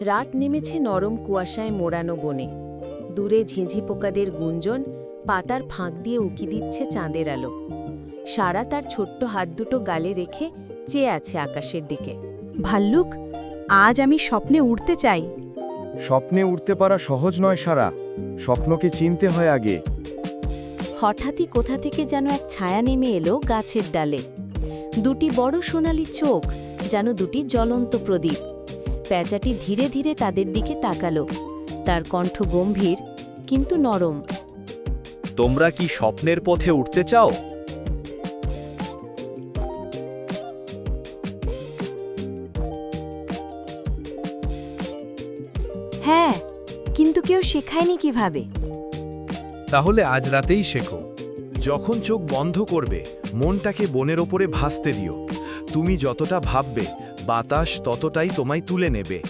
রাত নেমেছে নরম কুয়াশায় মোড়ানো বনে। দূরে ঝিঁঝি পোকাদের গুঞ্জন পাতার ফাঁক দিয়ে উকি দিচ্ছে চাঁদের আলো। সারা তার ছোট্ট হাত দুটো গালে রেখে চেয়ে আছে আকাশের দিকে। ভাল্লুক আজ আমি স্বপ্নে উড়তে চাই। স্বপ্নে উঠতে পারা সহজ নয় সারা স্বপ্নকে চিনতে হয় আগে। হঠাৎই কোথা থেকে যেন এক ছায়া নেমে এলো গাছের ডালে। দুটি বড় সোনালি চোখ যেন দুটি জ্বলন্ত প্রদীপ। প্যাঁচাটি ধীরে ধীরে তাদের দিকে তাকালো। তার কণ্ঠ গম্ভীর কিন্তু নরম। তোমরা কি স্বপ্নের পথে উঠতে চাও? হ্যাঁ কিন্তু কেউ শেখায়নি কীভাবে? তাহলে আজ রাতেই শেখো। যখন চোখ বন্ধ করবে মনটাকে বনের ওপরে ভাসতে দিও। তুমি যতটা ভাববে বাতাস ততটাই তোমায় তুলে নেবে।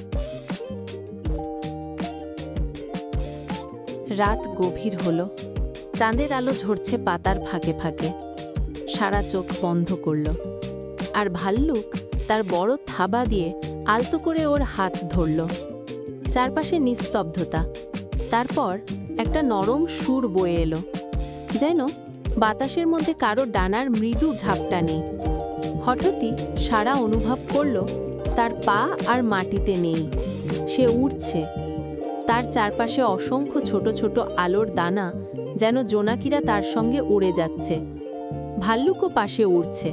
রাত গভীর হল। চাঁদের আলো ঝরছে পাতার ফাঁকে ফাঁকে। সারা চোখ বন্ধ করল। আর ভাল্লুক তার বড় থাবা দিয়ে আলতো করে ওর হাত ধরল। চারপাশে নিস্তব্ধতা। তারপর একটা নরম সুর বয়ে এলো। যেন বাতাসের মধ্যে কারও ডানার মৃদু ঝাপটা নেই। হঠাৎই সারা অনুভব করল তার পা আর মাটিতে নেই। সে উড়ছে। তার চারপাশে অসংখ্য ছোট ছোট আলোর দানা যেন জোনাকিরা তার সঙ্গে উড়ে যাচ্ছে। ভাল্লুকও পাশে উড়ছে।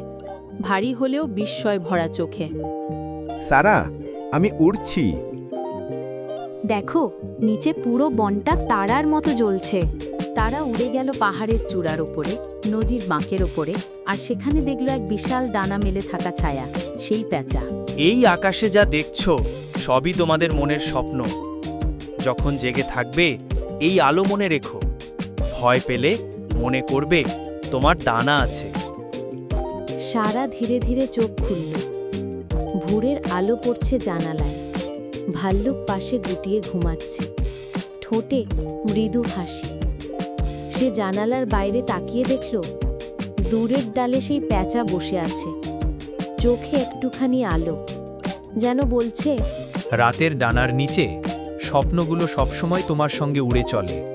ভারী হলেও বিস্ময় ভরা চোখে। সারা আমি উড়ছি। দেখো নিচে পুরো বনটা তারার মতো জ্বলছে। তারা উড়ে গেল পাহাড়ের চূড়ার ওপরে নজির বাঁকের ওপরে আর সেখানে দেখল এক বিশাল ডানা মেলে থাকা ছায়া সেই প্যাঁচা। এই আকাশে যা দেখছ সবই তোমাদের মনের স্বপ্ন। যখন জেগে থাকবে এই আলো মনে রেখো। ভয় পেলে মনে করবে তোমার দানা আছে। সারা ধীরে ধীরে চোখ খুলল। ভোরের আলো পড়ছে জানালায়। ভাল্লুক পাশে গুটিয়ে ঘুমাচ্ছে। ঠোঁটে মৃদু হাসি। সে জানালার বাইরে তাকিয়ে দেখল, দূরের ডালে সেই প্যাঁচা বসে আছে। চোখে একটুখানি আলো, যেন বলছে, রাতের ডানার নিচে স্বপ্নগুলো সবসময় তোমার সঙ্গে উড়ে চলে।